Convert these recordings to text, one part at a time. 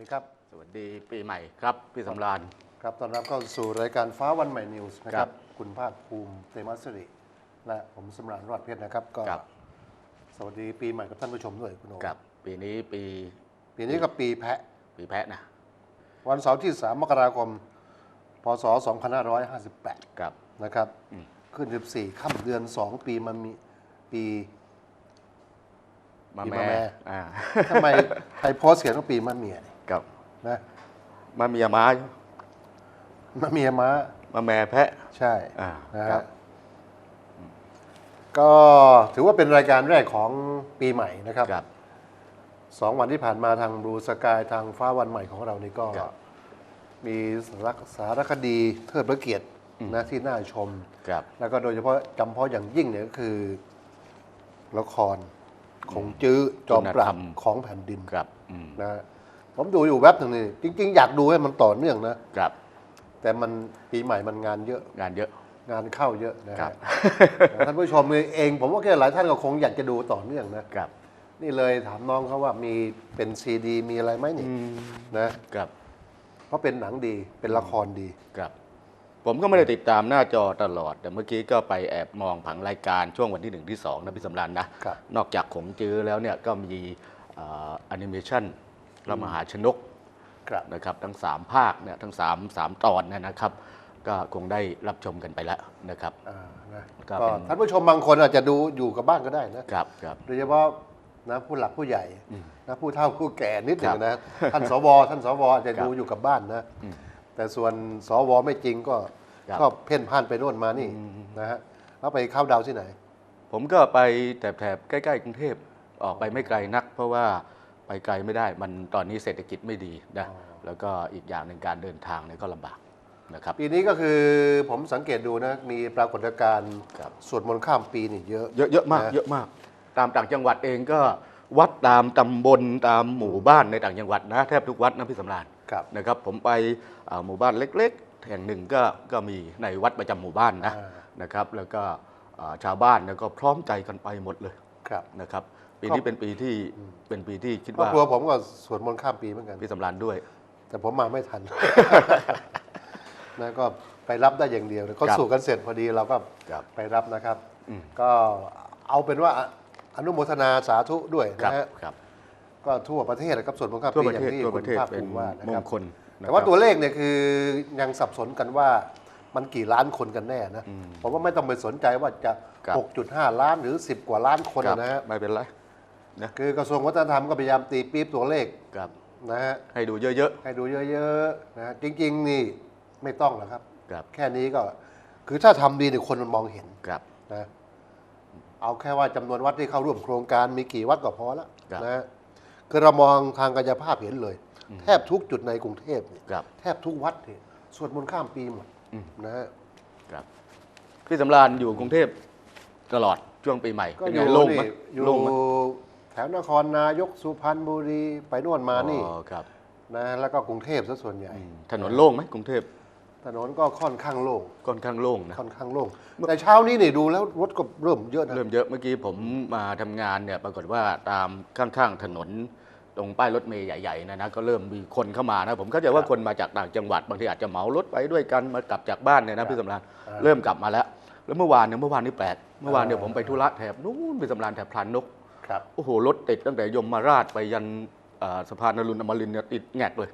สวัสดีครับ สวัสดีปีใหม่ครับ พี่สำราญ ครับต้อนรับเข้าสู่รายการฟ้าวันใหม่นิวส์นะคครัรับบคุณภาคภูมิเตมัสสิริ และผมสำราญรอดเพชรนะครับ ก็ครับ สวัสดีปีใหม่กับท่านผู้ชมด้วยคุณโอกับ ปีนี้ปีปีนี้ก็ปีแพะ ปีแพะนะวันเสาร์ที่ 3 มกราคม พศ 2558กับ นะครับอืมขึ้น 14 ค่ำเดือน 2 ปีมันมีปี มาปีแม่มะแม่ อ่า ทำไมไทยโพสต์เขียนว่าปีมะเมียเนี่ยกับ นะมาเมียม้ามะเมียม้า มาแม่แพะ ใช่อ่านะครัฮะบ ก็ถือว่าเป็นรายการแรกของปีใหม่นะครับกับ สองวันที่ผ่านมาทางบลูสกายทางฟ้าวันใหม่ของเรานี่ก็ ครับ มีสารสารคดีเทิดพระเกียรตินะที่น่าชมกับ แล้วก็โดยเฉพาะจำเพาะอย่างยิ่งเนี่ยก็คือ ละครของจื้อจอมปราบของแผ่นดินกับอืมนะฮะ ผมดูอยู่แว็บหนึ่งนี่จริง ๆ อยากดูให้มันต่อเนื่องนะกับ แต่มันปีใหม่มันงานเยอะงานเยอะ งานเข้าเยอะนะครัฮะบ แต่ท่านผู้ชมเอง ผมว่าแค่หลายท่านก็คงอยากจะดูต่อเนื่องนะกับนี่เลยถามน้องเขาว่ามีเป็นซีดี มีอะไรไหมนี่อืมนะกับ เพราะเป็นหนังดีเป็นละครดีกับ ผมก็ไม่ได้ติดตามหน้าจอตลอด แต่เมื่อกี้ก็ไปแอบมองผังรายการช่วงวันที่หนึ่งที่สองนะพี่สำราญนะครับ นอกจากขงจื้อแล้วเนี่ยก็มีแอนิเมชัน พระมหาชนกครับนะครับทั้ง 3 ภาคเนี่ยทั้ง3 3ตอนเนยนะครับ ก็คงได้รับชมกันไปแล้วนะครับอ่านะก็ก็เป็นท่านผู้ชมบางคนอาจจะดูอยู่กับบ้านก็ได้นะครับครับโดยเฉพาะนะผู้หลักผู้ใหญ่นะผู้เฒ่าผู้แก่นิดหนึ่งครับนะท่านสวท่านสวอาจจะครับดูอยู่กับบ้านนะอืมแต่ส่วนสวไม่จริงก็ครับก็เพ่นพ่านไปโน่นมานี่อืมนะฮะแล้วไปเข้าดาวที่ไหน ผมก็ไปแถบๆใกล้ ๆ กรุงเทพออกไปไม่ไกลนัก เพราะว่า ไปไกลไม่ได้ มันตอนนี้เศรษฐกิจไม่ดีนะอ๋อแล้วก็อีกอย่างหนึ่งการเดินทางเนี่ยก็ลำบากนะครับปีนี้ก็คือผมสังเกตดูนะมีปรากฏการณ์ครับสวดมนต์ข้ามปีนี่เยอะ เยอะเยอะมากนะ เยอะมาก ตามต่างจังหวัดเองก็วัดตามตำบลตามหมู่บ้านในต่างจังหวัดนะแทบทุกวัดนะพี่สำราญครับ นะครับ ผมไปอ่าหมู่บ้านเล็ก ๆ แห่งหนึ่งก็ก็มีในวัดประจำหมู่บ้านนะอ่า นะครับ แล้วก็อ่าชาวบ้านเนี่ยก็พร้อมใจกันไปหมดเลยครับ นะครับ ปีนี้เป็นปีที่เป็นปีที่คิดครอบว่าครัวผมก็สวดมนต์ข้ามปีเหมือนกัน พี่สำราญด้วย แต่ผมมาไม่ทัน นะก็ไปรับได้อย่างเดียวเขาครับสู่กันเสร็จพอดีเราก็ครับไปรับนะครับ อืม ก็เอาเป็นว่าออนุโมทนาสาธุด้วยครับนะฮะครับก็ทั่วประเทศนะครับส่วนมนต์ข้ามทั่วปีประอย่าเทศงที่ทั่วคุประณเทศภาคเป็นภูมิว่านะมคงรับ คลนะแต่ว่าครับตัวเลขเนี่ยคือยังสับสนกันว่ามันกี่ล้านคนกันแน่นะอืมผมว่าไม่ต้องไปสนใจว่าจะ ครับ 6.5 ล้านหรือ 10 กว่าล้านคนครับนะฮะ ไม่เป็นไร นะคือกระทรวงวัฒนธรรมก็พยายามตีปี๊บตัวเลขครับ นะฮะให้ดูเยอะให้ดูเยอะๆนะฮะจริง ๆ นี่ไม่ต้องหรอกครับ ๆครับแค่นี้ก็คือถ้าทำดีเนี่ยคนมันมองเห็นครับ นะเอาแค่ว่าจำนวนวัดที่เข้าร่วมโครงการมีกี่วัดก็พอแล้วครับ นะฮะคือเรามองทางกายภาพเห็นเลย แทบทุกจุดในกรุงเทพเนี่ยครับแทบทุกวัดเนี่ยสวดมนต์ข้ามปีหมดอืมนะฮะ ครับพี่สำราญอยู่กรุงเทพตลอดช่วงปีใหม่ก็เป็นอไงยู่โล่งไหมนี่อยู่โล่งไหมแถวนครนายกสุพรรณบุรีไปโน่นมานี่อ๋อครับนะแล้วก็กรุงเทพซะส่วนใหญ่อืมถนนโล่งไหมกรุงเทพถนนก็ค่อนข้างโล่งค่อนข้างโล่งนะค่อนข้างโล่งแต่เช้านี้นี่ดูแล้วรถก็เริ่มเยอะนะเริ่มเยอะเมื่อกี้ผมมาทำงานเนี่ยปรากฏว่าตามข้างๆถนนตรงป้ายรถเมย์ใหญ่ๆนะนะก็เริ่มมีคนเข้ามานะผมเข้าใจว่าคนมาจากต่างจังหวัดบางทีอาจจะเหมารถไปด้วยกันมากลับจากบ้านเนี่ยนะพี่สำราญเริ่มกลับมาแล้ว แล้วเมื่อวานเนี่ยเมื่อวานนี่แปลกเมื่อวานเนี่ยผมไปธุระแถบนู้นพี่สำราญแถบพลานนก ครับโอ้โหรถติดตั้งแต่ยมมาราชไปยันเอ่อสะพานนรุนอมรินทร์เนี่ยติดแงกเลย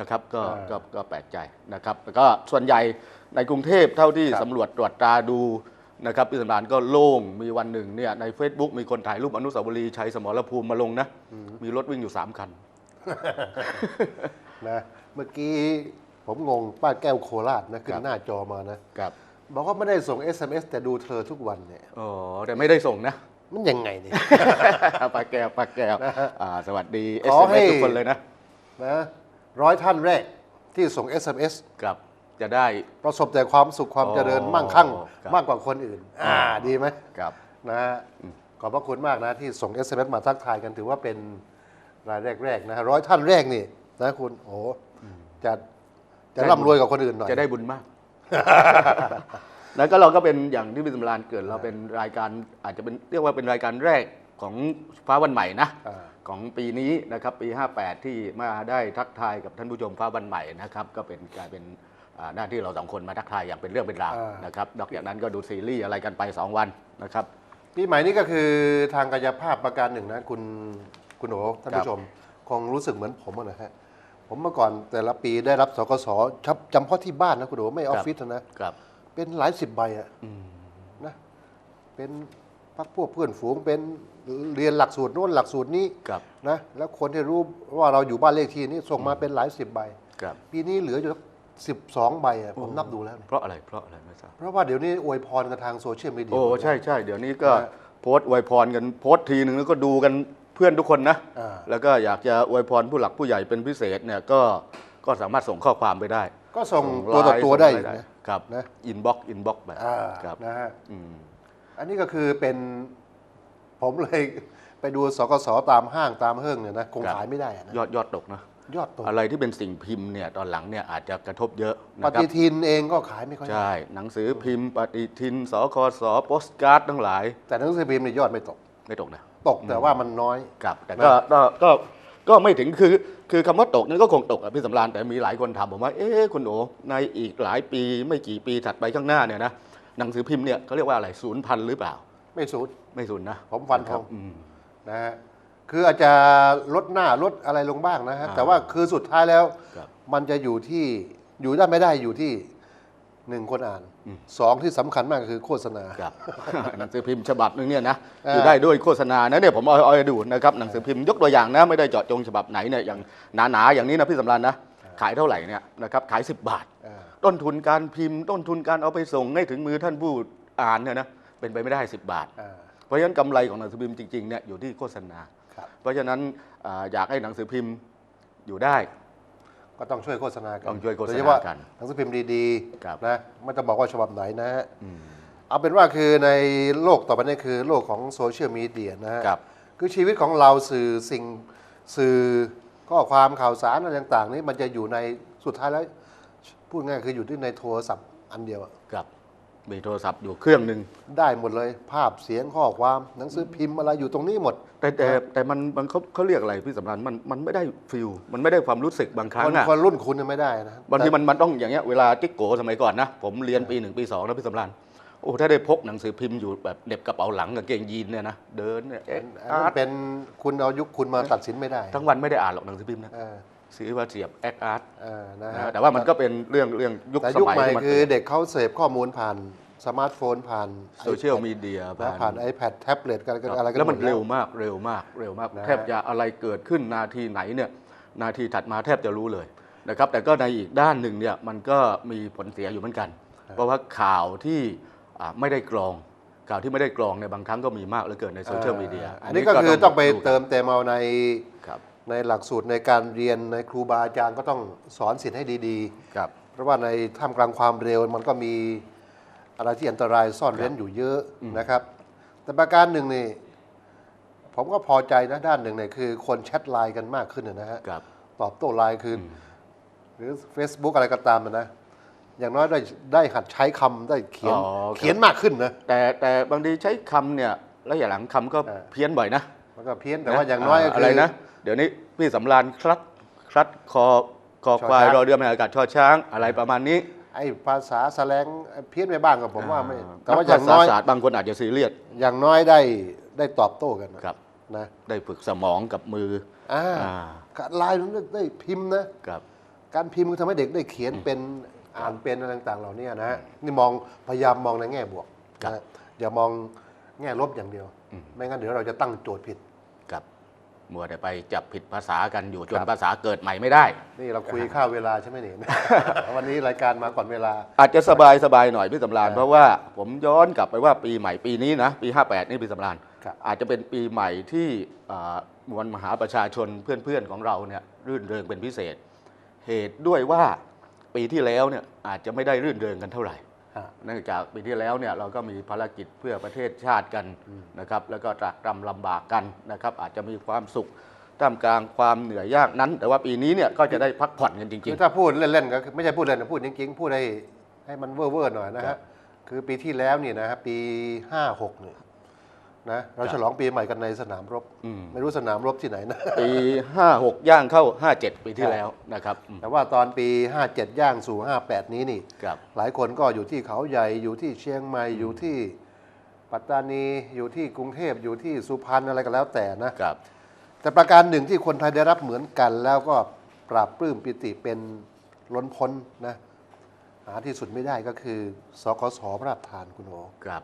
นะครับก็อ่าก็ก็แปลกใจนะครับแล้วก็ส่วนใหญ่ในกรุงเทพเท่าที่ครับสำรวจตรวจตราดูนะครับพี่สำรานก็โล่งมีวันหนึ่งเนี่ยใน Facebook มีคนถ่ายรูปอนุสาวรีย์ชัยสมรภูมิมาลงนะ มีรถวิ่งอยู่ 3 คันนะเมื่อกี้ผมงงป้าแก้วโคราชนะขึ้ครันบหน้าจอมานะครับบอกว่าไม่ได้ส่ง SMS แต่ดูเธอทุกวันเนี่ยอ๋อแต่ไม่ได้ส่งนะ มันยังไงเนี่ยปาแก้วปาแก้วนะฮะอ่าสวัสดีขอให้ SMS ทุกคนเลยนะนะร้อยท่านแรกที่ส่ง SMS ครับจะได้ ประสบแต่ความสุขความอ๋อเจริญมั่งคั่งครับมากกว่าคนอื่นอ่า ดีไหมครับ นะฮะขอบพระคุณมากนะ ที่ส่ง SMS มาทักทายกันถือว่าเป็นรายแรก ๆ นะฮะร้อยท่านแรกนี่นะคุณโอ้จะจะได้ร่ำรวยกว่าคนอื่นหน่อย จะได้บุญมาก แล้วก็เราก็เป็นอย่างที่พี่สำรานเกิดเราเป็นรายการอาจจะเป็นเรียกว่าเป็นรายการแรกของฟ้าวันใหม่นะอ่า ของปีนี้นะครับปี 58 ที่มาได้ทักทายกับท่านผู้ชมฟ้าวันใหม่นะครับก็เป็นกลายเป็นอ่าหน้าที่เราสองคนมาทักทายอย่างเป็นเรื่องเป็นราวอ่าน นะครับนอกจากนั้นก็ดูซีรีส์อะไรกันไป 2 วันนะครับ ปีใหม่นี้ก็คือทางกายภาพประการหนึ่งนะคุณคุณโอท่านครับผู้ชม คงรู้สึกเหมือนผมอะนะฮะผมเมื่อก่อนแต่ละปีได้รับสกสจำจำเพาะที่บ้านนะคุณโอไม่ออฟฟิศนะครับ เป็นหลายสิบใบอะอืมนะเป็นพักพวกเพื่อนฝูงเป็นเรียนหลักสูตรโน้นหลักสูตรนี้ครับนะแล้วคนที่รู้ว่าเราอยู่บ้านเลขที่นี้ส่งมาเป็นหลายสิบใบครับปีนี้เหลืออยู่สิบสองใบอะผมนับดูแล้วเนี่ยเพราะอะไรเพราะอะไรไม่ทราบเพราะว่าเดี๋ยวนี้อวยพรกันทางโซเชียลมีเดียโอ้ใช่ใช่เดี๋ยวนี้ก็นะโพสต์อวยพรกันโพสต์ทีหนึ่งแล้วก็ดูกันเพื่อนทุกคนนะอ่าแล้วก็อยากจะอวยพรผู้หลักผู้ใหญ่เป็นพิเศษเนี่ยก็ก็สามารถส่งข้อความไปได้ ก็ส่งไลตัวต่อน์ตัวส่งได้อะอีรกนะครับนะอินบ็อกอินบ็อกแบบอ่าครับนะฮะอืมอันนี้ก็คือเป็นผมเลยไปดูสกสตามห้างตามเฮิ่งเนี่ยนะคงครับขายไม่ได้อะนะยอดยอดตกนะยอดตกอะไรที่เป็นสิ่งพิมพ์เนี่ยตอนหลังเนี่ยอาจจะกระทบเยอะปนะครัฏิบทินเองก็ขายไม่ค่อยได้ใช่ หนังสือพิมพ์ปฏิทินสคสโปสการ์ดทั้งหลาย แต่หนังสือพิมพ์เนี่ยยอดไม่ตกไม่ตกนะตกแต่ว่ามันน้อยครับแต่นะก็ก็ก็ก็ไม่ถึงคือ คือคำว่าตกนั้นก็คงตกอะพี่สำรานแต่มีหลายคนถามผมว่า เอ๊ะคุณโอในอีกหลายปีไม่กี่ปีถัดไปข้างหน้าเนี่ยนะหนังสือพิมพ์เนี่ยเขาเรียกว่าอะไรศูนย์พันหรือเปล่า ไม่สูญไม่ศูนย์นะ ผมฟันธงครับอืมนะฮะคืออาจจะลดหน้าลดอะไรลงบ้างนะฮะอ่าแต่ว่าคือสุดท้ายแล้วครับมันจะอยู่ที่อยู่ได้ไม่ได้อยู่ที่ หนึ่งคนอ่านสองที่สำคัญมากคือโฆษณาครับหนังสือพิมพ์ฉบับหนึงเนี่ยนะอ่าอยู่ได้ด้วยโฆษณานะเนี่ยผมเอาเอาให้ดูนะครับหนังสือพิมพ์ยกตัวอย่างนะไม่ได้เจาะจงฉบับไหนเนี่ยอย่างหนาๆอย่างนี้นะพี่สำรานนะขายเท่าไหร่เนี่ยนะครับขาย 10 บาทอ่าต้นทุนการพิมพ์ ต้นทุนการเอาไปส่งให้ถึงมือท่านผู้อ่านเนี่ยนะเป็นไปไม่ได้ 10 บาทอ่าเพราะฉะนั้นกำไรของหนังสือพิมพ์จริงๆเนี่ยอยู่ที่โฆษณาครับเพราะฉะนั้นอ่าอยากให้หนังสือพิมพ์อยู่ได้ ก็ต้องช่วยโฆษณากันต้องช่วยโฆษณาโดเฉพาะกันหนังสือพิมพ์ดีครับๆนะไม่ต้องบอกว่าฉบับไหนนะฮะอืม เอาเป็นว่าคือในโลกต่อไปนี้คือโลกของโซเชียลมีเดียนะฮะ ครับ คือชีวิตของเราสื่อสิ่งสื่อข้อความข่าวสารอะไรต่าง ๆ นี้มันจะอยู่ในสุดท้ายแล้ว พูดง่ายคืออยู่ที่ในโทรศัพท์อันเดียวอะครับ มีโทรศัพท์อยู่เครื่องหนึ่งได้หมดเลย ภาพเสียงข้อความหนังสือพิมพ์อะไรอยู่ตรงนี้หมด แต่แต่แต่มันมันเขาเขาเรียกอะไรพี่สำรันมันมันไม่ได้ฟิลมันไม่ได้ความรู้สึกบางครั้คงนอะคนรุ่นคุณยังไม่ได้นะบางทีแต่มันมันต้องอย่างเงี้ยเวลาจิ๊กโกสมัยก่อนนะผมเรียนปีหนึ่งปีสองนะพี่สำรันโอ้ถ้าได้พกหนังสือพิมพ์อยู่แบบเหน็บกระเป๋าหลังกับเกงยีนเนี่ยนะเดินเนี่ยเอ๊ะอันอานั้นร์ตเป็นคุณเอายุคคุณมาตัดสินไม่ได้ ทั้งวันไม่ได้อ่านหรอกหนังสือพิมพ์นะเออ ซื้อมาเสียบแอคอาร์ตเออนะนะฮะฮะแต่ว่ามันก็เป็นเรื่องเรื่องยุคแต่สยุคมัยใหม่ที่มันคือเด็กเขาเสพข้อมูลผ่านสมาร์ทโฟนผ่าน โซเชียล iPad มีเดียนะผ่าน iPad แท็บเล็ตกันอะไรกันแล้วมันหด เร็วมากเร็วมากเร็วมาก นะฮะ แทบจะอะไรเกิดขึ้นนาทีไหนเนี่ยนาทีถัดมาแทบจะรู้เลยนะครับแต่ก็ในอีกด้านหนึ่งเนี่ยมันก็มีผลเสียอยู่เหมือนกัน เพราะว่าข่าวที่อ่าไม่ได้กรอง ข่าวที่ไม่ได้กรองเนี่ยบางครั้งก็มีมากเหลือเกินในโซเชียลมีเดียอันนี้ก็คือต้องไปดูกันเติมเต็มเอาในครับ ในหลักสูตรในการเรียนในครูบาอาจารย์ก็ต้องสอนสิทธิ์ให้ดีครับ ๆ เพราะว่าในท่ามกลางความเร็วมันก็มีอะไรที่อันตรายซ่อนเร้นอยู่เยอะนะครับ แต่ประการหนึ่งนี่ผมก็พอใจนะด้านหนึ่งเนี่ยคือคนแชทไลน์กันมากขึ้นนะฮะ ครับ ตอบโต้ไลน์คืออหรือ Facebook อะไรก็ตามนะ อย่างน้อยได้ได้หัดใช้คำได้เขียนอ๋อครับ เขียนมากขึ้นนะ แต่แต่บางทีใช้คำเนี่ยแล้วอย่างหลังคำก็เออ เพี้ยนบ่อยนะมัน ก็เพี้ยนแต่ว่าอย่างน้อยก็ะคือะไรนะ เดี๋ยวนี้พี่สำรานคลัดคลัดคอคอควายชอช้างรอเรือไม่อากาศชอช้างอะไรประมาณนี้ไอ้ภาษาแสลงเพี้ยนไปบ้างกับผมว่าไม่แต่นักว่าอย่างภาษาน้อยศาสตร์บางคนอาจจะซีเรียสอย่างน้อยได้ได้ตอบโต้กันนะครับนะได้ฝึกสมองกับมืออ่าอ่าไลน์มันได้พิมพ์นะกับการพิมพ์ก็ทำให้เด็กได้เขียนเป็นอ่านเป็นอะไรต่างๆเหล่านี้นะฮะนี่มองพยายามมองในแง่บวกนะอย่ามองแง่ลบอย่างเดียว ไม่งั้นเดี๋ยวเราจะตั้งโจทย์ผิดกับ มัวแต่ไปจับผิดภาษากันอยู่จคนรับภาษาเกิดใหม่ไม่ได้ นี่เราคุยข้าวเวลาใช่ไหมเนี่ย วันนี้รายการมาก่อนเวลา อาจจะสบายสบายหน่อยพี่สำราญเออเพราะว่าผมย้อนกลับไปว่าปีใหม่ปีนี้นะปี 58 นี่พี่สำราญครับอาจจะเป็นปีใหม่ที่อ่ามวลมหาประชาชนเพื่อนๆของเราเนี่ยรื่นเริงเป็นพิเศษ เหตุด้วยว่าปีที่แล้วเนี่ยอาจจะไม่ได้รื่นเริงกันเท่าไหร่ฮะ เนื่องจากปีที่แล้วเนี่ยเราก็มีภารกิจเพื่อประเทศชาติกันนะครับ แล้วก็ตรากตรำลำบากกันนะครับ อาจจะมีความสุขท่ามกลางความเหนื่อยยากนั้น แต่ว่าปีนี้เนี่ยก็จะได้พักผ่อนกันจริคืงอถ้าพูดเล่นๆก็คือไม่ใช่พูดเล่นนะพูดจริงๆ พูดให้ให้มันเว่อร์ๆหน่อยนะครัฮะบคือปีที่แล้วนี่นะฮะปี 56เนี่ย นะเราฉลองปีใหม่กันในสนามรบ อืม ไม่รู้สนามรบที่ไหนนะ ปี 56 ย่างเข้า 57 ปีที่แล้วนะครับอืมแต่ว่าตอนปี 57 ย่างสู่ 58 นี้นี่ ครับ หลายคนก็อยู่ที่เขาใหญ่อยู่ที่เชียงใหม่อยู่ที่ปัตตานีอยู่ที่กรุงเทพอยู่ที่สุพรรณอะไรก็แล้วแต่นะ ครับ แต่ประการหนึ่งที่คนไทยได้รับเหมือนกัน แล้วก็ปราบปลื้มปิติเป็นล้นพ้นนะหาที่สุดไม่ได้ก็คือสกสพระราชทานคุณโอ ครับ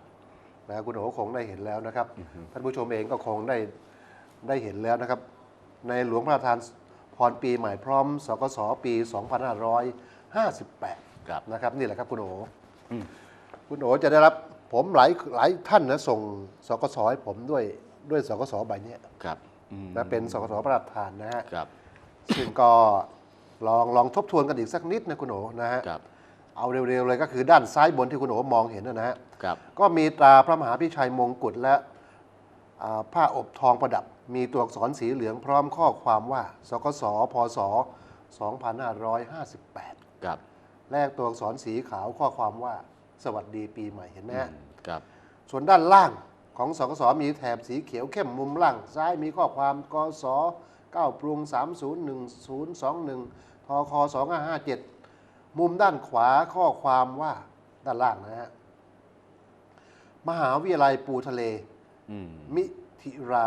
นะคุณโอคงได้เห็นแล้วนะครับ ท่านผู้ชมเองก็คงได้ได้เห็นแล้วนะครับ ในหลวงพระราชทานพรปีใหม่พร้อมสกสปี 2558ครับนะครับ นี่แหละครับคุณโออืมคุณโอจะได้รับผมหลายหลายท่านนะส่งสกสให้ผมด้วยด้วยสกสใบเนี้ยครับอืมนะเป็นสกสพระราชทานนะฮะครับซึ่งก็ลองลองทบทวนกันอีกสักนิดนะคุณโอนะฮะครับเอาเร็วๆเลยก็คือด้านซ้ายบนที่คุณโอมองเห็นนะนะฮะ ครับ ก็มีตราพระมหาพิชัยมงกุฎและอ่าผ้าอบทองประดับ มีตัวอักษรสีเหลืองพร้อมข้อความว่า สกสพศ 2558 ครับแลกตัวอักษรสีขาวข้อความว่า สวัสดีปีใหม่เห็นไหมฮะครับ ส่วนด้านล่างของสกสมีแถบสีเขียวเข้มมุมล่าง ซ้ายมีข้อความกส9ปรุง 301021ทค2557 มุมด้านขวาข้อความว่าด้านล่างนะฮะ มหาวิทยาลัยปูทะเล อืมมิถิรา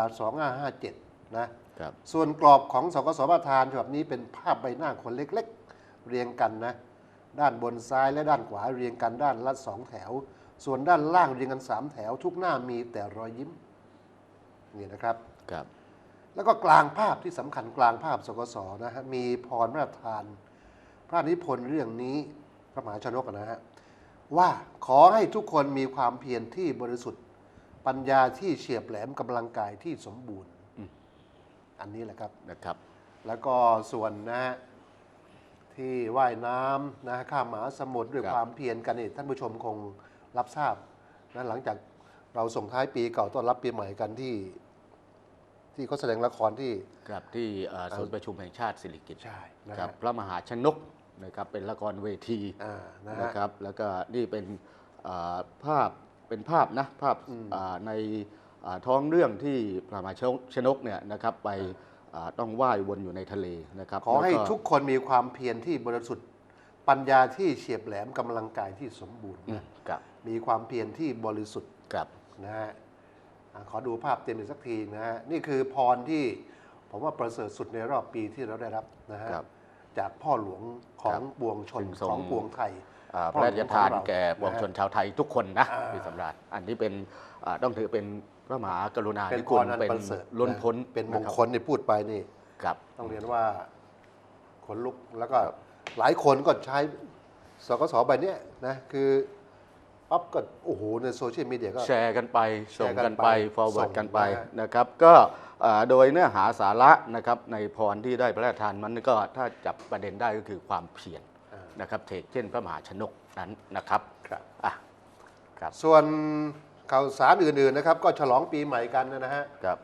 2557 นะ ครับ ส่วนกรอบของสกสประธานฉบับนี้เป็นภาพใบหน้าคนเล็กๆ เรียงกันนะ ด้านบนซ้ายและด้านขวาเรียงกันด้านละสองแถว ส่วนด้านล่างเรียงกันสามแถว ทุกหน้ามีแต่รอยยิ้ม นี่นะครับ ครับ แล้วก็กลางภาพที่สำคัญกลางภาพสกสนะฮะมีพรพระราชทาน พระนิพนธ์เรื่องนี้พระมหาชนกนะฮะ ว่าขอให้ทุกคนมีความเพียรที่บริสุทธิ์ ปัญญาที่เฉียบแหลมกำลังกายที่สมบูรณ์อืมอันนี้แหละครับนะครับ แล้วก็ส่วนนะฮะที่ว่ายน้ำนะฮะข้ามมหาสมุทรด้วยครับ ความเพียรกันนี่ท่านผู้ชมคงรับทราบนะหลังจากเราส่งท้ายปีเก่าต้อนรับปีใหม่กันที่ ที่เขาแสดงละครที่ ครับที่เอ่อศูนย์ประชุมแห่งชาติสิริกิติ์ใช่นะครัฮะบพระมหาชนก นะครับเป็นละครเวทีอ่านะนะฮะครับ แล้วก็นี่เป็นอ่าภาพเป็นภาพนะภาพอืมอ่าในอ่าท้องเรื่องที่พระมหาชนกเนี่ยนะครับไปอ่าต้องว่ายวนอยู่ในทะเลนะครับขอให้แล้วทุกคนมีความเพียรที่บริสุทธิ์ ปัญญาที่เฉียบแหลมกำลังกายที่สมบูรณ์อืมนะครับมีความเพียรที่บริสุทธิ์ครับ นะฮะอ่าขอดูภาพเต็มอีกสักทีนะฮะนี่คือพรที่ผมว่าประเสริฐสุดในรอบปีที่เราได้รับนะฮะครับ จากพ่อหลวงของปวงชนซึ่งทรง ของปวงไทย อ่าพพ่อระหลวงราชทานของเราแก่ปวงชนนะฮะชาวไทยทุกคนนะอ่า พี่สำราญอันนี้เป็นอ่าต้องถือเป็นพระมหากรุณาเป็นธิพคุณรอันเป็นประเสริฐล้นพ้นเป็นมงนะรับคลนี่พูดไปนี่ ครับ ต้องเรียนว่าขนลุกแล้วก็หลายคนก็ใช้สกสใบเนี้ยนะคือปั๊บก็โอ้โหในโซเชียลมีเดียก็ แชร์กันไปแชส่งร์กันกันไปไป forward ส่งกันไปนะฮะนะครับ ก็อ่า โดยเนื้อหาสาระนะครับในพรที่ได้พระราชทานมันก็ถ้าจับประเด็นได้ก็คือความเพียรอ่านะครับเทกเช่นพระมหาชนกนั้นนะครับครับอะครับส่วนข่าวสารอื่นๆนะครับ ก็ฉลองปีใหม่กันนะฮะครับ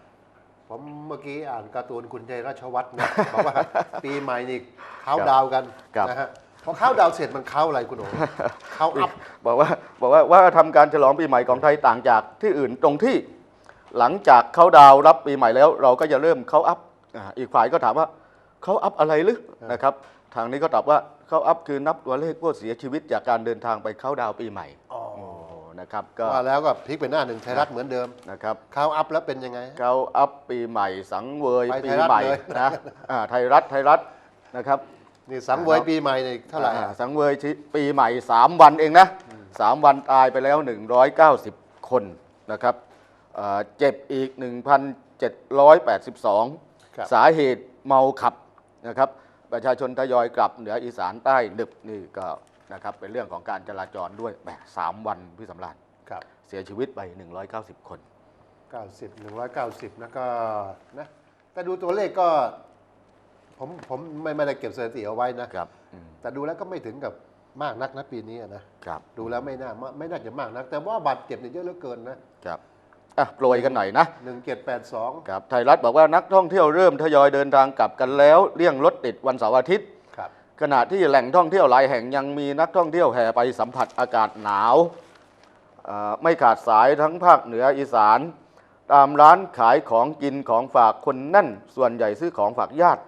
ผมเมื่อกี้อ่านการ์ตูนคุณใจราชวัฒน์นะบอกว่าปีใหม่นี่เขาดาวน์กันครับนะฮะพอเขาดาวน์เสร็จมันเขาอะไรคุณโอ๋เขาอัพบอกว่าบอกว่าว่าทำการฉลองปีใหม่ของไทยต่างจากที่อื่นตรงที่ หลังจากเขาดาวน์รับปีใหม่แล้ว เราก็จะเริ่มเขาอัพอ่าอีกฝ่ายก็ถามว่าเขาอัพอะไรหรือนะครับทางนี้ก็ตอบว่าเขาอัพคือนับตัวเลขผู้เสียชีวิตจากการเดินทางไปเข้าดาวน์ปีใหม่อ๋อโอ้นะครับก็ว่าแล้วก็พลิกไปหน้าหนึ่งไทยรัฐเหมือนเดิมนะครับเขาอัพแล้วเป็นยังไงเขาอัพปีใหม่สังเวยไปปีไทยรัฐใหม่เลยนะอ่าไทยรัฐไทยรัฐนะครับนี่สังเวยปีใหม่นี่เท่าไหร่อ่อะสังเวยชิปีใหม่ 3 วันเองนะสามวันตายไปแล้ว 190 คนนะครับ เอ่อเจ็บอีก 1,782ครับสาเหตุเมาขับนะครับ ประชาชนทยอยกลับเหนืออีสานใต้ดึกนี่ก็นะครับเป็นเรื่องของการจราจรด้วยแหมสามวันพี่สำราญครับเสียชีวิตไป 190 คน 90 190 แล้วก็นะแต่ดูตัวเลขก็ ผมผมไม่ไม่ได้เก็บสถิติเอาไว้นะครับอืมแต่ดูแล้วก็ไม่ถึงกับมากนักนะปีนี้อะนะครับดูแล้วไม่น่าไม่น่าจะมากนัก แต่ว่าบาดเจ็บเนี่ยเยอะเหลือเกินนะครับ อะโปรยกันหน่อยนะหนึ่งเจ็ดแปดสองครับไทยรัฐบอกว่านักท่องเที่ยวเริ่มทยอยเดินทางกลับกันแล้วเลี่ยงรถติดวันเสาร์อาทิตย์ ครับ ขณะที่แหล่งท่องเที่ยวหลายแห่งยังมีนักท่องเที่ยวแห่ไปสัมผัสอากาศหนาวเอ่อไม่ขาดสายทั้งภาคเหนืออีสาน ตามร้านขายของกินของฝากคนแนั่น ส่วนใหญ่ซื้อของฝากญาติ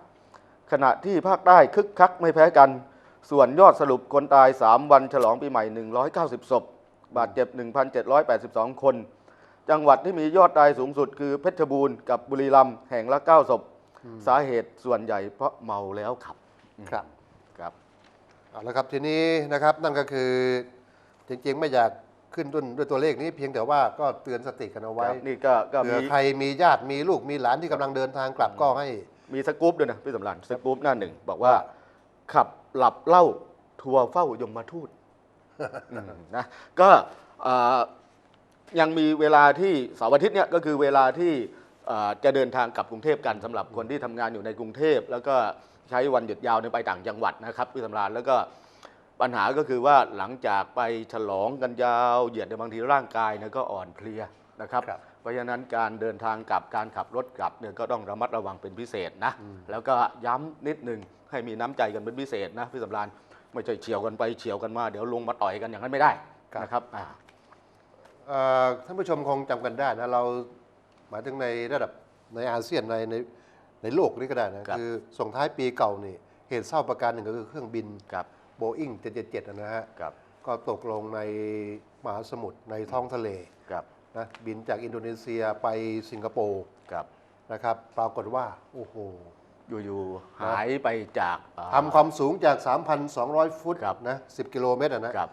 ขณะที่ภาคใต้คึกคักไม่แพ้กัน ส่วนยอดสรุปคนตาย 3 วันฉลองปีใหม่ 190 ศพ บาดเจ็บ 1,782 คน จังหวัดที่มียอดตายสูงสุดคือเพชรบูรณ์กับบุรีรัมย์แห่งละ9ศพ สาเหตุส่วนใหญ่เพราะเมาแล้วขับครับครับเอาละครับทีนี้นะครับนั่นก็คือจริงๆไม่อยากขึ้นต้นด้วยตัวเลขนี้เพียงแต่ว่าก็เตือนสติกันเอาไว้ครับนี่ก็ก็เผื่มีอใครมีญาติมีลูกมีหลานที่กำลังเดินทางกลับก็ให้ มีสกู๊ปด้วยนะพี่สำรานสกู๊ปหน้าหนึ่งบอกว่า ขับหลับเหล่าทัวร์เฝ้ายมมาทูต อืมนะก็เอ่อ ยังมีเวลาที่เสาร์อาทิตย์เนี่ยก็คือเวลาที่เอ่อจะเดินทางกลับกรุงเทพกันสำหรับคนที่ทำงานอยู่ในกรุงเทพ แล้วก็ใช้วันหยุดยาวในยไปต่างจังหวัดนะครับพี่สำรานแล้วก็ปัญหาก็คือว่าหลังจากไปฉลองกันยาวเหยียดในยบางทีร่างกายเนี่ยก็อ่อนเพลียนะครับ ครับ เพราะฉะนั้นการเดินทางกลับการขับรถกลับเนี่ยก็ต้องระมัดระวังเป็นพิเศษนะ แล้วก็ย้ำนิดหนึ่งให้มีน้ำใจกันเป็นพิเศษนะพี่สำรานไม่ใช่เฉียวกันไปเฉียวกันมาเดี๋ยวลงมาต่อยกันอย่างนั้นไม่ได้ครับนะครับอ่าเอ่อ ท่านผู้ชมคงจำกันได้นะเราหมายถึงในระดับในอาเซียนในในในโลกนี้ก็ได้นะครับ คือส่งท้ายปีเก่านี่เหตุเศร้าประการหนึ่งก็คือเครื่องบินครับโบอิง777นะฮะครับก็ตกลงในมหาสมุทรในท้องทะเลครับนะบินจากอินโดนีเซียไปสิงคโปร์ครับนะครับ ปรากฏว่า โอ้โห อยู่ๆหายไปจากอ่ทำความสูงจาก 3,200 ฟุตครับ นะ 10 กิโลเมตรอะนะครับ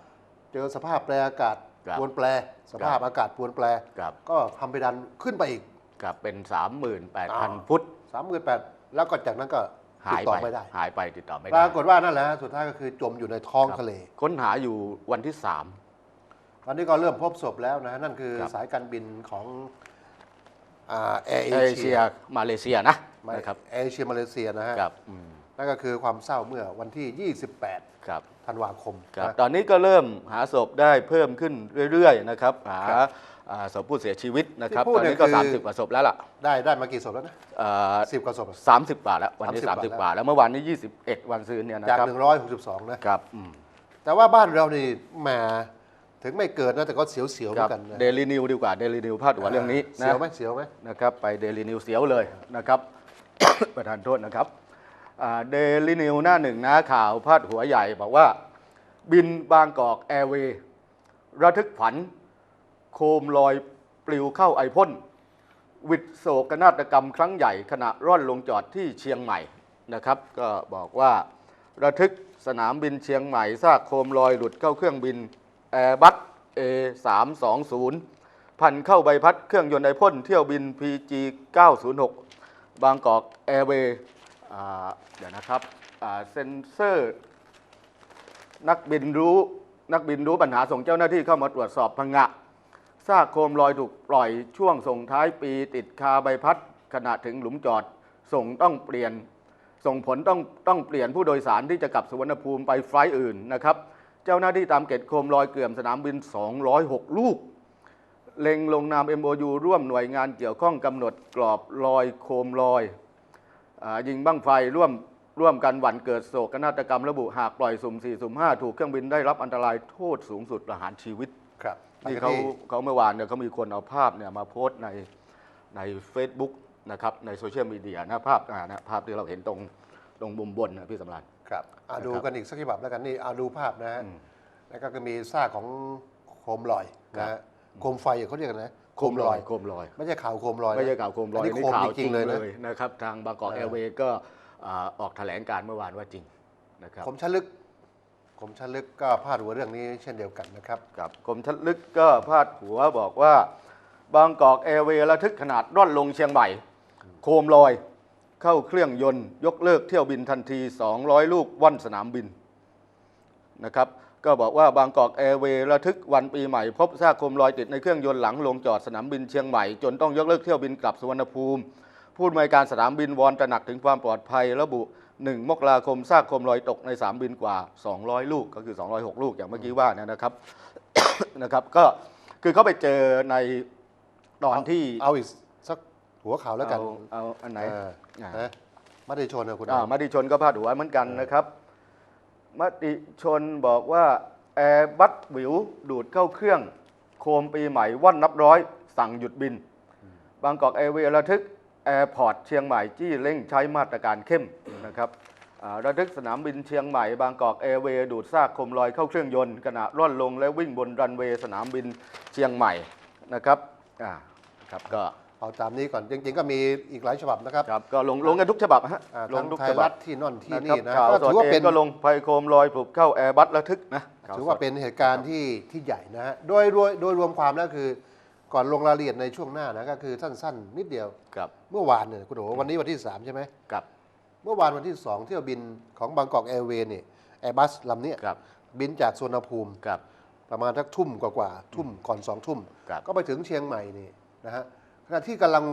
เจอสภาพแปรอากาศ ครับ ปรวนแปรสภาพอากาศปรวนแปร ครับก็ทำไปดันขึ้นไปอีก ครับเป็นอ้าว38,000 ฟุต38,000แล้วก็จากนั้นก็ติหาดยต่อไปไม่ได้หายไปติดต่อไม่ปได้รากฏว่านั่นแหละฮะสุดท้ายก็คือจมอยู่ในท้องครับทะเล ค้นหาอยู่วันที่ 3 ตอนนี้ก็เริ่มพบศพแล้วนะนั่นคือครับ สายการบินของแอร์เอเอเชีเชียยมาเลเซียนะนะครับเอเชียมาเลเซียนะฮะ ครับอืมนั่นก็คือความเศร้าเมื่อวันที่ 28 ครับ ธันวาคมครับนะตอนนี้ก็เริ่มหาศพได้เพิ่มขึ้นเรื่อยๆนะครับหาครับอ่าศพผู้เสียชีวิตนะครับที่พูดตอนนี้เนี่ยก็คือ30 กว่าศพแล้วล่ะ ได้ได้มากี่ศพแล้วนะเอ่อสิบกว่าศพอะ30กว่าแล้ววันนี้30 30กว่าแล้วเมื่อวานนี้ 21 วันซืนเนี่ยนะจากครับ162นะครับอืมแต่ว่าบ้านเรานี่แหมาถึงไม่เกิดนะแต่ก็เสียวๆเหคมืรัอบนกันนะเดลินิวดีกว่าเดลินิวพาดหัวเรื่องนี้นะเสียวไหมเสียวไหมนะครับไปเดลินิวเสียวเลยนะครับประธานโทษนะครับ เดลินิวหน้าหนึ่งนะข่าวพาดหัวใหญ่บอกว่า บินบางกอกแอร์เวย์ระทึกผันโคมลอยปลิวเข้าไอพ่นวิดโศกนาฏกรรมครั้งใหญ่ขณะร่อนลงจอดที่เชียงใหม่นะครับ ก็บอกว่าระทึกสนามบินเชียงใหม่ซากโคมลอยหลุดเข้าเครื่องบินแอร์บัส A320 พันเข้าใบพัดเครื่องยนต์ไอพ่นเที่ยวบิน PG 906 บางกอกแอร์เวย์ เดี๋ยวนะครับเซนเซอร์ นักบินรู้นักบินรู้ปัญหาส่งเจ้าหน้าที่เข้ามาตรวจสอบพังงะซากโคมลอยถูกปล่อยช่วงส่งท้ายปีติดคาใบพัดขณะถึงหลุมจอดส่งต้องเปลี่ยน ส่งผลต้องต้องเปลี่ยนผู้โดยสารที่จะกลับสุวรรณภูมิไปไฟล์อื่นนะครับ เจ้าหน้าที่ตามเกตโคมลอยเกลื่อมสนามบิน 206 ลูก เล็งลงนาม MOU ร่วมหน่วยงานเกี่ยวข้องกำหนดกรอบลอยโคมลอย ยิงบั้งไฟร่วมร่วมกันหวันเกิดโศกนาฏกรรมระบุหากปล่อยสุ่ม4สุ่ม5ถูกเครื่องบินได้รับอันตรายโทษสูงสุดประหารชีวิตครับนี่เขาเขาเมื่อวานเนี่ยเขามีคนเอาภาพเนี่ยมาโพสต์ในใน Facebook นะครับในโซเชียลมีเดียนะภาพอ่านะภาพที่เราเห็นตรงตรงมุมบนนะพี่สำรานครับอะนะครับดูกันอีกสักฉบับแล้วกันนี่เอาดูภาพนะฮะแล้วก็มีซากของโคมลอยนะฮะโคมไฟเขาเรียกกันนะ โคมลอยโคมลอย ไม่ใช่ข่าวโคมลอยนะไม่ใช่ข่าวโคมลอยอันนี้นี่โคมข่าวจจริริงงๆเลยเลนะยนะครับทางบางกอกเออแอร์เวย์ก็อ่าออกแถลงการเมื่อวานว่าจริงนะครับคมชันลึกคมชันลึกก็พาดหัวเรื่องนี้เช่นเดียวกันนะครับกับกรมชัดลึกก็พาดหัวบอกว่า บางกอกแอร์เวย์ระทึกขนาดร่อนลงเชียงใหม่โคมลอยเข้าเครื่องยนต์ ยกเลิกเที่ยวบินทันที 200 ลูกว่อนสนามบินนะครับ ก็บอกว่าบางกอกแอร์เวย์ระทึกวันปีใหม่ พบซากโคมลอยติดในเครื่องยนต์หลังลงจอดสนามบินเชียงใหม่ จนต้องยกเลิกเที่ยวบินกลับสุวรรณภูมิ ผู้อำนวยการสนามบินวอนตระหนักถึงความปลอดภัย ระบุ 1 มกราคมซากโคมลอยตกในสนามบินกว่า 200 ลูกก็คือ 206 ลูกอย่างเมื่อกี้ว่าเนยนะครับนะครับก็คือเขาไปเจอในตอนที่เอาอีกสักหัวข่าวแล้วกันเอาเอาอันไหนเอออ่านะไม่ได้ชนนะคุณอ่าเอามติชนก็พาดหัวเหมือนกันนะครับ มติชนบอกว่า แอร์บัสวิวดูดเข้าเครื่อง โคมปีใหม่ว่อนนับร้อย สั่งหยุดบิน บางกอกแอร์เวย์ระทึกแอร์พอร์ตเชียงใหม่จี้เร่งใช้มาตรการเข้มนะครับระทึกสนามบินเชียงใหม่ บางกอกแอร์เวย์ดูดซากโคมลอยเข้าเครื่องยนต์ขณะร่อนลงและวิ่งบนรันเวย์สนามบินเชียงใหม่นะครับอ่าครับก็ เอาตามนี้ก่อนจริงๆก็มีอีกหลายฉบับนะครับครับก็ลงลงกันทุกฉบับฮะอ่าลทั้งงทุกไทฉยบัรับฐที่นั่นที่นะครันี่บนะข่าวก็สถืดอว่าเอเป็นงก็ลงภัยโคมลอยปลุกเข้าแอร์บัสระทึกนะข่ถือสว่าดเป็นเหตุการณ์ที่ที่ใหญ่นะฮะ โดยโดยโดยรวมความแล้วคือ ก่อนลงรายละเอียดในช่วงหน้านะก็คือสั้นๆ นิดเดียว ครับเมื่อวานเนี่ยคุณโอ๋วันนี้วันที่ 3 ใช่ไหม ครับเมื่อวานวันที่ 2 เที่ยวบินของบางกอกแอร์เวย์เนี่ยแอร์บัสลำเนี้ยครับบินจากสุวรรณภูมิ ครับ ประมาณทักทุ่มกว่าๆทุ่มก่อนสองทุ่ม ครับ ก็ไปถึงเชียงใหม่นี่นะฮะข ณะที่กำลัง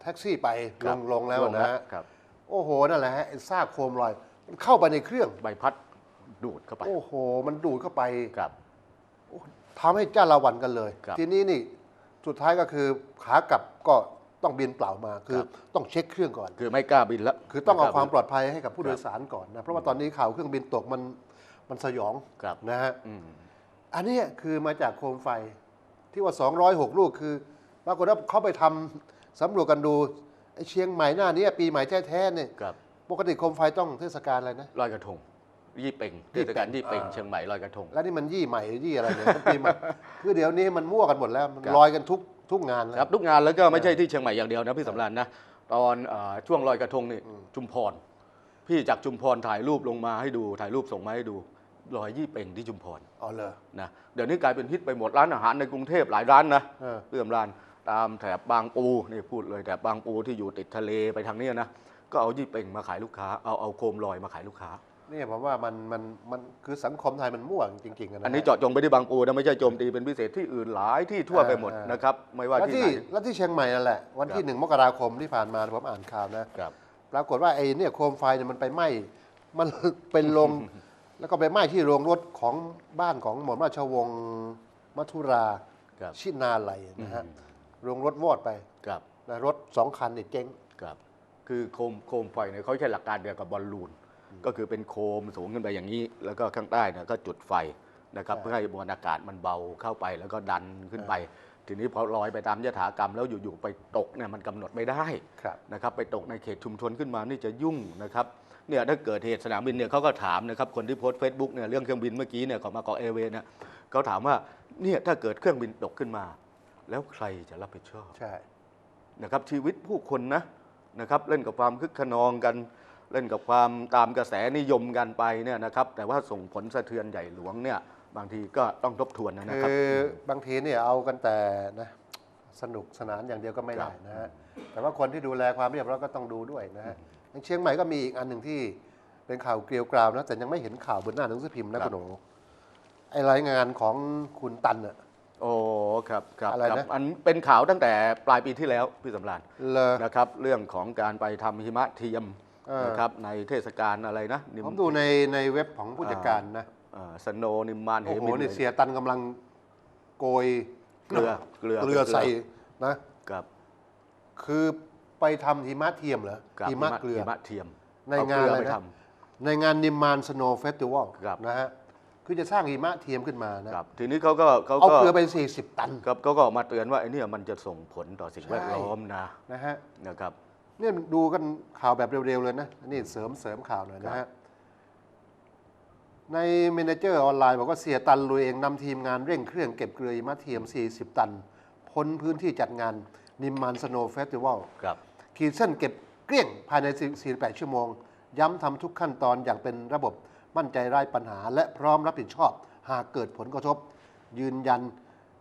แท็กซี่ไปคลรับงลงแล้วลงนะฮะครับโอ้โหนั่นแหละฮะไอ้ซากโคมลอย มันเข้าไปในเครื่อง ใบพัดดูดเข้าไปโอ้โห มันดูดเข้าไปครับ ทำให้จ้าละวันกันเลย ครับทีนี้นี่สุดท้ายก็คือขากลับก็ต้องบินเปล่ามาคือครับ ต้องเช็คเครื่องก่อน คือไม่กล้าบินแล้วคือต้องเอาไกความบินปลอดภัยให้กับผู้ครับโดยสารก่อนนะเพราะว่าตอนนี้ข่าวเครื่องบินตกมันมันสยองครับนะฮะ อืมอันเนี้ยคือมาจากโคมไฟที่ว่า 206 ลูกคือ ปรากฏว่าเขาไปทำสำรวจกันดูไอ้เชียงใหม่หน้านี้ปีใหม่แท้ๆเนี่ยครับปกติโคมไฟต้องเทศกาลอะไรนะ ลอยกระทง ยี่เป่งยี่เทเป่งศกาลยี่เป่งอ่าเชียงใหม่ลอยกระทง แล้วนี่มันยี่ใหม่หรือยี่อะไรเนี่ยปีใหม่ คือเดี๋ยวนี้มันมั่วกันหมดแล้วมันครับ ลอยกันทุกทุกงานแล้ว ครับทุกงานแล้วก็ไม่ใช่ที่เชียงใหม่อย่างเดียวนะพี่สำราญนะตอนเอ่อช่วงลอยกระทงนี่ชุมพร พี่จากชุมพรถ่ายรูปลงมาให้ดูถ่ายรูปส่งมาให้ดูลอยยี่เป่งที่ชุมพรอ๋อเลยนะเดี๋ยวนี้กลายเป็นฮิตไปหมดร้านอาหารในกรุงเทพหลายร้านนะเออ เรื่อมร้าน ตามแถบบางปูนี่พูดเลยแถบบางปูที่อยู่ติดทะเลไปทางเนี้ยนะก็เอายี่เป่งมาขายลูกค้าเอาเอาโคมลอยมาขายลูกค้านี่ผมว่ามันมันมันคือสังคมไทยมันมั่วจริงๆะนะอันนี้เจาะจงไปที่บางปูนะไม่ใช่โจมตีเป็นพิเศษที่อื่นหลายที่ทั่วไปหมดอ่านนะครับไม่ว่าแล้วที่ที่ไหน แล้วที่เชียงใหม่นั่นแหละ วันที่ครับหนึ่งมกราคมที่ผ่านมาผมอ่านข่าวนะ ครับ ปรากฏว่าไอ้เนี่ยโคมไฟเนี่ยมันไปไหม้มัน เป็นโรงแล้วก็ไปไหม้ที่โรงรถของบ้านของหม่อมราชวงศ์มัทุราครับ ชินาลัยนะฮะ โรงรถวอดไปครับนะรถสองคันเนี่ยเจ๊งครับ คือโคมโคมไฟเนี่ยเขาใช้หลักการเดียวกับบอลลูน ก็คือเป็นโคมสูงขึ้นไปอย่างนี้ แล้วก็ข้างใต้เนี่ยก็จุดไฟนะครับใช่เพื่อให้มวลอากาศมันเบาเข้าไปแล้วก็ดันขึ้นไป ทีนี้พอลอยไปตามยถากรรมแล้วอยู่ๆไปตกเนี่ยมันกำหนดไม่ได้ครับนะครับ ไปตกในเขตชุมชนขึ้นมานี่จะยุ่งนะครับเนี่ยถ้าเกิดเหตุสนามบินเนี่ยเขาก็ถามนะครับคนที่โพสต์เฟซบุ๊กเนี่ยเรื่องเครื่องบินเมื่อกี้เนี่ยของมาเกาะเอเวย์เนี่ยเขาถามว่าเนี่ยถ้าเกิดเครื่องบินตกขึ้นมา แล้วใครจะรับผิดชอบใช่นะครับชีวิตผู้คนนะนะครับเล่นกับความคึกขนองกัน เล่นกับความตามกระแสนิยมกันไปเนี่ยนะครับ แต่ว่าส่งผลสะเทือนใหญ่หลวงเนี่ยบางทีก็ต้องทบทวนนะคคืรับอบางทีเนี่ยเอากันแต่นะสนุกสนานอย่างเดียวก็ไม่ได้ครับนะฮะแต่ว่าคนที่ดูแลความเรียบร้อยก็ต้องดูด้วยนะฮะอย่างเชียงใหม่ก็มีอีกอันหนึ่งที่เป็นข่าวเกลียวกราวนะแต่ยังไม่เห็นข่าวบนหน้าหนังสือพิมพ์นะคุณโหนไอรายงานของคุณตันอะ โอ้ครับครับอะไรคนะบอันเป็นข่าวตั้งแต่ปลายปีที่แล้วพี่สำราญเลยนะครับ เรื่องของการไปทำหิมะเทียมเออ นะครับในเทศกาลอะไรนะนิมผมดูในในเว็บของผู้จัดการนะสโนนิมมานเฮโอ้โหมินนี่เสียตันกำลังโกยเกลือเกลือเกลือใส่นะกับ คือไปทำหิมะเทียมเหรอกับหิมะเกลือ หิมะเทียมในเองานเกลือะไรไปนะ ท ในงานนิมมานสโนว์เฟสติวัลครับนะฮะ คือจะสร้างหิมะเทียมขึ้นมานะำครับทีนี้เขาก็เขาเอาก็เกลือไป 40 ตัน ครับเขาก็ออกมาเตือนว่าไอ้เนี่ยมันจะส่งผลต่อสิ่งใช่แวดล้อมนะนะฮะ นะครับ เนี่ยดูกันข่าวแบบเร็วๆเลยนะ นี่เสริมเสริมข่าวหน่อยนะครัฮะ บ ในเมเนเจอร์ออนไลน์บอกว่าเสียตันลุยเองนำทีมงานเร่งเครื่องเก็บเกลือหิมะเทียม 40 ตัน พ้นพื้นที่จัดงานนิมมานสโนว์เฟสติวัล ครับ ขีดเส้นเก็บเกลี้ยงภายใน48 ชั่วโมง ย้ำทำทุกขั้นตอนอย่างเป็นระบบ มั่นใจไร้ปัญหา และพร้อมรับผิดชอบ หากเกิดผลกระทบ ยืนยัน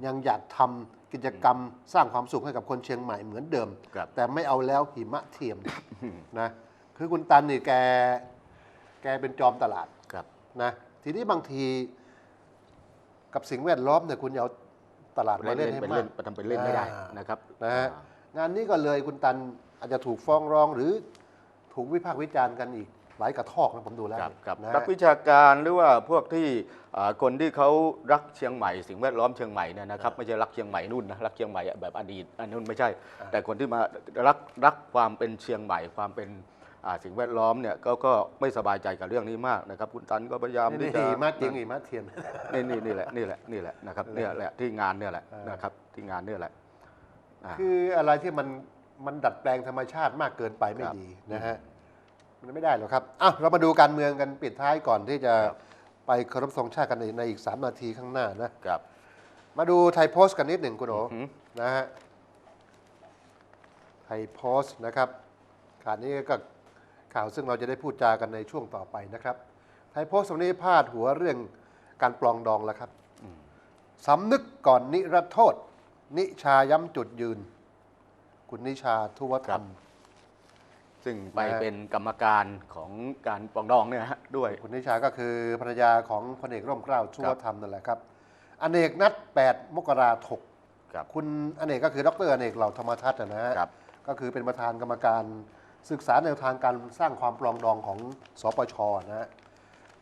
ยังอยากทำกิจกรรมสร้างความสุขให้กับคนเชียงใหม่เหมือนเดิม ครับ แต่ไม่เอาแล้วหิมะเทียมนะคือคุณตันนี่แกแกเป็นจอมตลาด ครับ นะทีนี้บางทีกับสิ่งแวดล้อมเนี่ยคุณอย่าเอาตลาดมาเล่นเล่นให้เป็นมาเล่ก นทำเป็นเล่นไม่ได้อ่าน นะครับนะฮะอ่างานนี้ก็เลยคุณตันอาจจะถูกฟ้องร้องหรือถูกวิพากษ์วิจารณ์กันอีก หลายกระทอกนะผมดูแล้วครับครับนะนักวิชาการหรือว่าพวกที่อ่าคนที่เขารักเชียงใหม่ สิ่งแวดล้อมเชียงใหม่เนี่ยนะครับไม่ใช่รักเชียงใหม่นู่นนะรักเชียงใหม่แบบอดีตอันนู้นไม่ใช่ แต่คนที่มารักรักความเป็นเชียงใหม่ความเป็นอ่าสิ่งแวดล้อมเนี่ยก็ก็ไม่สบายใจกับเรื่องนี้มากนะครับ คุณตันก็พยายามนี่ที่นี่จะ หิมะจริงหิมะเทียม นี่นี่นี่แหละนี่แหละนี่แหละนะครับนี่เนี่ยแหละแหละที่งานเนี่ยแหละเออ นะครับที่งานเนี่ยแหละ อ่าคืออะไรที่มันมันดัดแปลงธรรมชาติมากเกินไปไม่ครับ ดีนะฮะ มันไม่ได้หรอกครับอ้าวเรามาดูการเมืองกันปิดท้ายก่อนที่จะครับไปเคารพธงชาติกันในในอีก 3 นาทีข้างหน้านะ ครับ มาดูไทยโพสต์กันนิดหนึ่งคุณโออือหือ นะฮะ ไทยโพสต์นะครับ ข่าวนี้ก็ข่าวซึ่งเราจะได้พูดจากันในช่วงต่อไปนะครับ ไทยโพสต์วันนี้พาดหัวเรื่องการปลองดองแล้วครับ สำนึกก่อนนิรโทษ นิชาย้ำจุดยืน คุณนิชาทุวธรรม ซึ่งไปนะฮะเป็นกรรมการของการปรองดองเนี่ยฮะด้วย คุณนิชาก็คือภรรยาของพลเอกร่มเกล้าทุวธรรมนั่นแหละครับ อเนกนัด 8 มกราถกครับคุณอเนกก็คือดรอเนกเหล่าธรรมทัศน์นะฮะครับก็คือเป็นประธานกรรมการศึกษาแนวทางการสร้างความปรองดองของสปชนะฮะ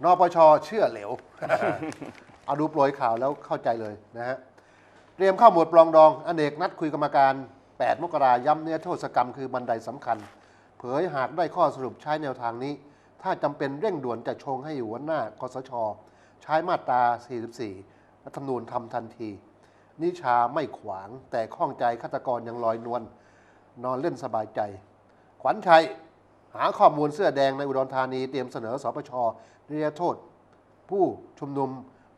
นปชเชื่อเหลว เอาดูโปรยข่าวแล้วเข้าใจเลยนะฮะเตรียมเข้าหมวดปรองดอง อเนกนัดคุยกรรมการ 8 มกราย้ำเนื้อโทษกรรมคือบันไดสำคัญ เผยหากได้ข้อสรุปใช้แนวทางนี้ ถ้าจำเป็นเร่งด่วนจะชงให้หัวหน้าคสช ใช้มาตรา 44 รัฐธรรมนูญทำทันที นิชาไม่ขวางแต่ข้องใจฆาตกรยังลอยนวลนอนเล่นสบายใจ ขวัญชัยหาข้อมูลเสื้อแดงในอุดรธานีเตรียมเสนอสปชเรียกโทษ ผู้ชุมนุม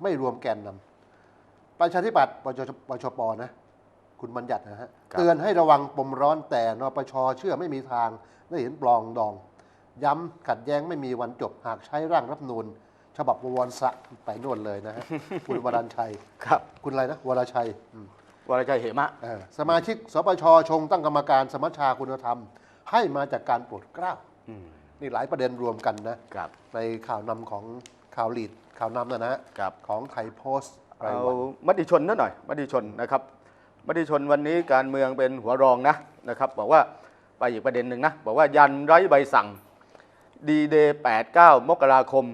ไม่รวมแกนนำประชาธิปัตย์ปชปชปนะ คุณบัญญัตินะฮะครับเตือนให้ระวังปมร้อนแต่นปชเชื่อไม่มีทาง ได้เห็นปลองดอง ย้ำขัดแย้งไม่มีวันจบหากใช้ร่างรัฐธรรมนูญฉบับบวรสะไปโน่นเลยนะฮะ คุณวรัญชัย ครับ คุณอะไรนะวรชัยอืม วรชัยเหมะ เออสมาชิกสปชชงตั้งกรรมการสมัชชาคุณธรรม ให้มาจากการโปรดเกล้าอืม นี่หลายประเด็นรวมกันนะ ครับ ในข่าวนำของข่าวลีดข่าวนำนะนะฮะครับ ของไทยโพสต์รายเอาวันมติชนนิดหน่อยมติชนนะครับมติชนวันนี้การเมืองเป็นหัวรองนะนะครับ บอกว่า ไปอีกประเด็นหนึ่งนะ บอกว่ายันไร้ใบสั่งดีเดย์8 9มกราคม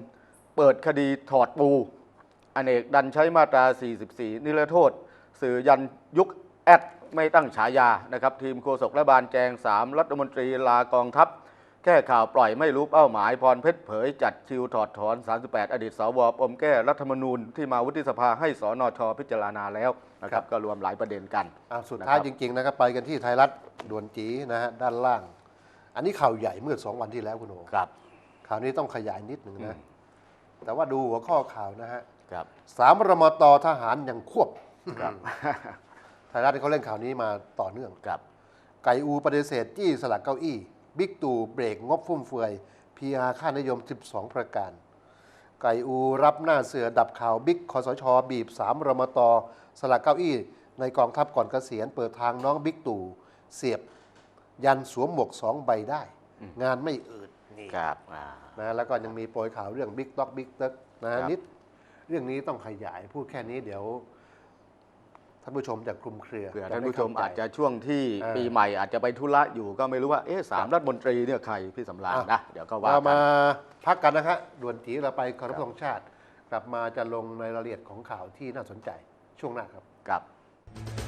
เปิดคดีถอดปูอเนกดันใช้มาตรา 44 นิรโทษ สื่อยันยุคแอดไม่ตั้งฉายานะครับ ทีมโฆษกและบานแจง 3 รัฐมนตรีลากองทัพ แก้ข่าวปล่อยไม่รู้เป้าหมายพรเพชรเผยจัดชิวถอดถอน 38 อดีตสวปมแก้รัฐธรรมนูญที่มาวุฒิสภาให้สนชพิจารณาแล้วนะครับก็รวมหลายประเด็นกัน อะสุดท้ายนะครับจริง ๆ นะครับ ไปกันที่ไทยรัฐด่วนจีนะฮะด้านล่าง อันนี้ข่าวใหญ่เมื่อสองวันที่แล้วคุณโอครับ ข่าวนี้ต้องขยายนิดหนึ่งอืนะมแต่ว่าดูหัวข้อข่าวนะฮะครับ สามรมตทหารยังควบครับไทยรัฐเขาเล่นข่าวนี้มาต่อเนื่อง ครับ ไก่อูปฏิเสธจี้สลักเก้าอี้ บิ๊กตู่เบรกงบฟุ่มเฟือย PR ค่านิยม 12 ประการ ไก่อูรับหน้าเสือดับข่าวบิ๊กคสช บีบ 3รมตสลักเก้าอี้ ในกองทัพก่อนเกษียณเปิดทางน้องบิ๊กตู่เสียบยันสวมหมวกสองใบได้ งานไม่อืดนี่ครับอ่า นะแล้วก็ยังมีโปรยข่าวเรื่องบิ๊กต็อกบิ๊กเต็กนะครับ นิด เรื่องนี้ต้องขยายพูดแค่นี้เดี๋ยวท่านผู้ชมจะคลุมเครือเผื่อจะท่านไผู้ชมเข้อาจจะช่วงที่เออปีใหม่อาจจะไปธุระอยู่ก็ไม่รู้ว่าเอ๊ะสามรัฐมนตรีเนี่ยใครพี่สำราญอะนะเดี๋ยวก็ว่าเรากัมานพักกันนะครับด่วนจีเราไปเคารพธงชาติ กลับมาจะลงในรายละเอียดของข่าวที่น่าสนใจช่วงหน้าครับครับ